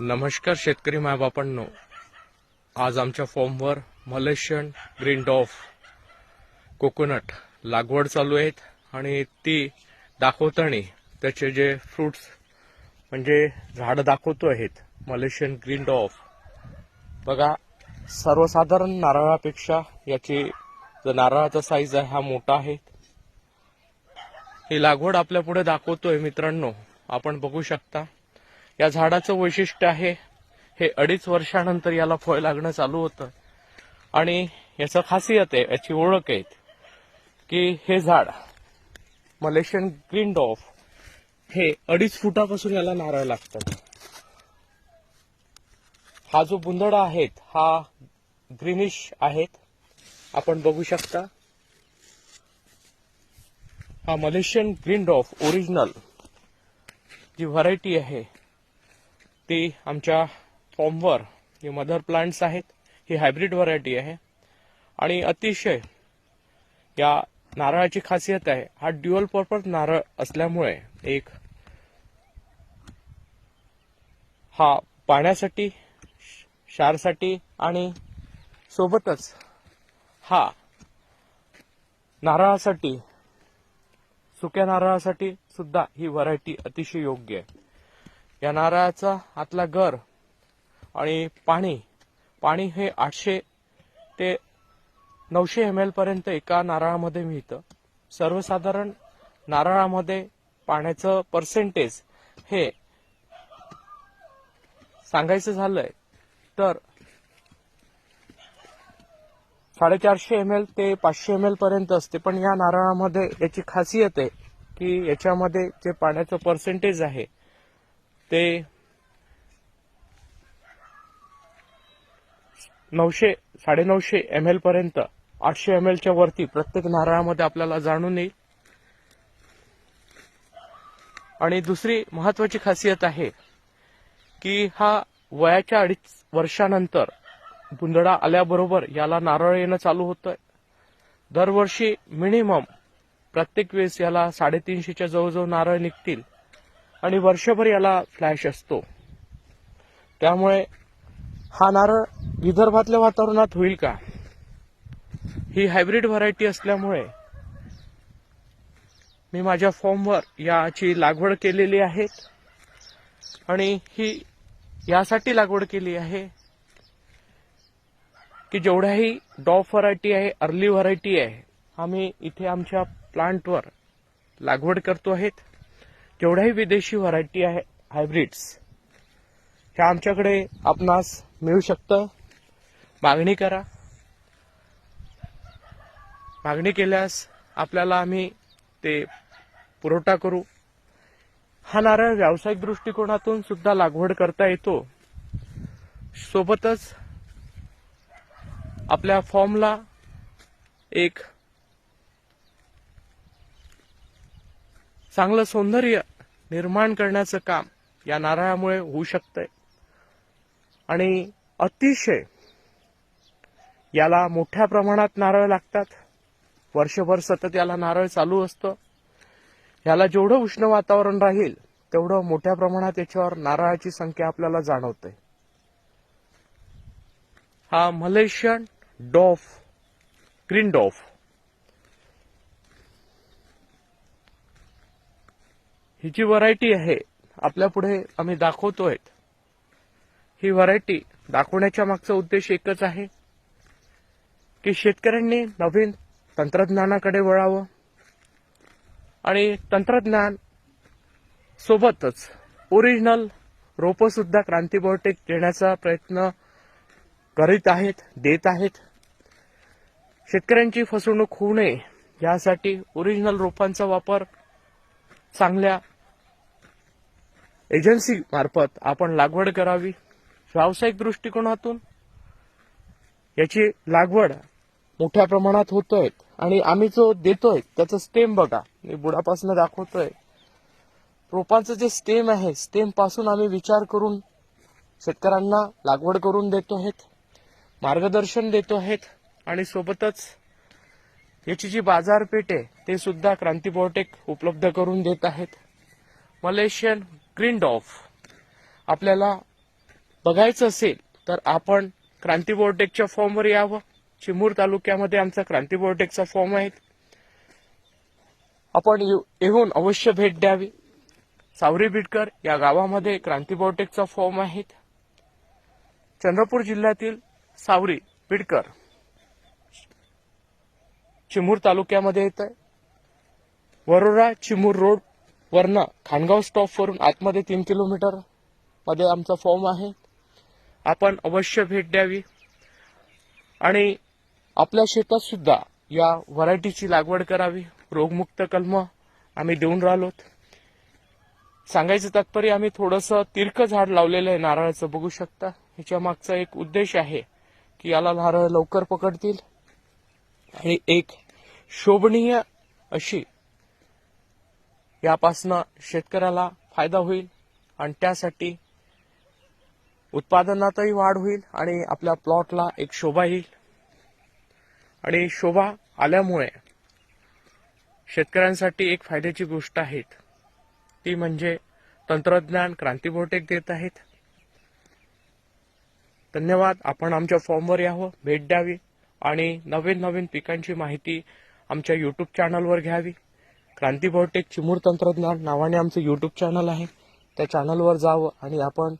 नमस्कार शेतकरी मायबापांनो. आज आमच्या फॉर्मवर मलेशियन ग्रीन डॉफ कोकोनट लागवड चालू आहेत आणि ती दाखवताना त्याचे जे फ्रुट्स म्हणजे झाडं दाखवतो आहेत मलेशियन ग्रीन डॉफ. बघा सर्वसाधारण नारळापेक्षा याची जो नारळाचा साईज आहे हा मोठा आहे. ही लागवड आपल्या पुढे दाखवतोय मित्रांनो. आपण बघू शकता. या झाडाचं वैशिष्ट्य आहे हे अडीच वर्षानंतर याला फळ लागणं चालू होतं. आणि याचं खासियत आहे याची ओळख आहे की हे झाड मलेशियन ग्रीन डॉफ हे अडीच फुटापासून याला नारळ लागतात हा जो बुंदडा आहेत हा ग्रीनिश आहेत. आपण बघू शकता. हा मलेशियन ग्रीन डॉफ ओरिजिनल जी व्हरायटी आहे ती आमच्या फॉर्मवर हे मदर प्लांट्स आहेत ही हायब्रिड व्हरायटी आहे. आणि अतिशय या नारळाची खासियत आहे हा ड्युअल पर्पज नारळ असल्यामुळे एक हा पाण्यासाठी क्षारसाठी आणि सोबतच हा नारळासाठी सुक्या नारळासाठी सुद्धा ही व्हरायटी अतिशय योग्य आहे. या नारळाचा आतला गर आणि पाणी पाणी हे आठशे ते नऊशे एम एल पर्यंत एका नारळामध्ये मिळतं. सर्वसाधारण नारळामध्ये पाण्याचं पर्सेंटेज हे सांगायचं झालंय तर साडेचारशे एम एल ते पाचशे एम एल पर्यंत असते. पण या नारळामध्ये याची खासियत आहे की याच्यामध्ये जे पाण्याचं पर्सेंटेज आहे ते नऊशे साडेनऊशे एम एल पर्यंत आठशे एम एलच्या वरती प्रत्येक नारळामध्ये आपल्याला जाणून येईल. आणि दुसरी महत्वाची खासियत आहे की हा वयाच्या अडीच वर्षानंतर बुंदडा आल्याबरोबर याला नारळ येणं चालू होतंय. दरवर्षी मिनिमम प्रत्येक वेळेस याला साडेतीनशेच्या जवळजवळ नारळ निघतील. आणि वर्षभर याला फ्लॅश असतो. त्यामुळे हा नारळ विदर्भातल्या वातावरणात होईल का? ही हायब्रिड व्हरायटी असल्यामुळे मी माझ्या फॉर्मवर याची लागवड केलेली आहे आणि ही यासाठी लागवड केली आहे की जेवढ्याही डॉफ व्हरायटी आहे अर्ली व्हरायटी आहे आम्ही इथे आमच्या प्लांटवर लागवड करतो आहेत. जेवढ्याही विदेशी व्हरायटी आहे हायब्रिड्स ह्या आमच्याकडे आपणास मिळू शकतं. मागणी करा. मागणी केल्यास आपल्याला आम्ही ते पुरवठा करू. हा नारळ व्यावसायिक दृष्टिकोनातून सुद्धा लागवड करता येतो. सोबतच आपल्या फॉर्मला एक चांगलं सौंदर्य निर्माण करण्याचं काम या नारळामुळे होऊ शकतंय. आणि अतिशय याला मोठ्या प्रमाणात नारळ लागतात. वर्षभर सतत याला नारळ चालू असतं. याला जेवढं उष्ण वातावरण राहील तेवढं मोठ्या प्रमाणात याच्यावर नारळाची संख्या आपल्याला जाणवते. हा मलेशियन डॉफ ग्रीन डॉफ. ही जी व्हरायटी आहे आपल्या पुढे आम्ही दाखवतोय. ही व्हरायटी दाखवण्याच्या मागचा उद्देश एकच आहे की शेतकऱ्यांनी नवीन तंत्रज्ञानाकडे वळावं. आणि तंत्रज्ञान सोबतच ओरिजिनल रोपंसुद्धा क्रांती बायोटेक देण्याचा प्रयत्न करीत आहेत देत आहेत. शेतकऱ्यांची फसवणूक होऊ नये यासाठी ओरिजिनल रोपांचा वापर चांगल्या एजन्सी मार्फत आपण लागवड करावी व्यावसायिक दृष्टिकोनातून. याची लागवड मोठ्या प्रमाणात होतोय आणि आम्ही जो देतोय त्याचं स्टेम बघा. मी बुडापासून दाखवतोय. रोपांचं जे स्टेम आहे स्टेमपासून आम्ही विचार करून शेतकऱ्यांना लागवड करून देतो आहेत मार्गदर्शन देतो आहेत आणि सोबतच याची जी बाजारपेठ आहे ते सुद्धा क्रांती बायोटेक उपलब्ध करून देत आहेत. मलेशियन ग्रीन डॉफ आपल्याला बघायचं असेल तर आपण क्रांती बोर्डेकच्या फॉर्मवर यावं. चिमूर तालुक्यामध्ये आमचा क्रांती बोर्डेकचा फॉर्म आहे. आपण येऊ- येऊन अवश्य भेट द्यावी. सावरी बिडकर या गावामध्ये क्रांती बोर्डेकचा फॉर्म आहेत चंद्रपूर जिल्ह्यातील सावरी बिडकर चिमूर तालुक्यामध्ये येत आहे. वरोरा चिमूर रोड वरनं खानगाव स्टॉप वरून आतमध्ये तीन किलोमीटरमध्ये आमचा फॉर्म आहे. आपण अवश्य भेट द्यावी. आणि आपल्या शेतात सुद्धा या व्हरायटीची लागवड करावी. रोगमुक्त कलम आम्ही देऊन राहिलोत. सांगायचं तात्पर्य आम्ही थोडंसं तिरकं झाड लावलेलं आहे नारळाचं. बघू शकता ह्याच्या मागचा एक उद्देश आहे की याला नारळ लवकर पकडतील. आणि एक शोभनीय अशी यापासनं शेतकऱ्याला फायदा होईल आणि त्यासाठी उत्पादनातही वाढ होईल आणि आपल्या प्लॉटला एक शोभा येईल. आणि शोभा आल्यामुळे शेतकऱ्यांसाठी एक फायद्याची गोष्ट आहे ती म्हणजे तंत्रज्ञान क्रांती बोटेक देत आहेत. धन्यवाद. आपण आमच्या फॉर्मवर यावं. भेट द्यावी. आणि नवीन नवीन पिकांची माहिती आमच्या युट्यूब चॅनलवर घ्यावी. क्रांती बोटेक चिमूर तंत्रज्ञान नावाने आमचं युट्यूब चॅनल आहे. त्या चॅनलवर जावं आणि आपण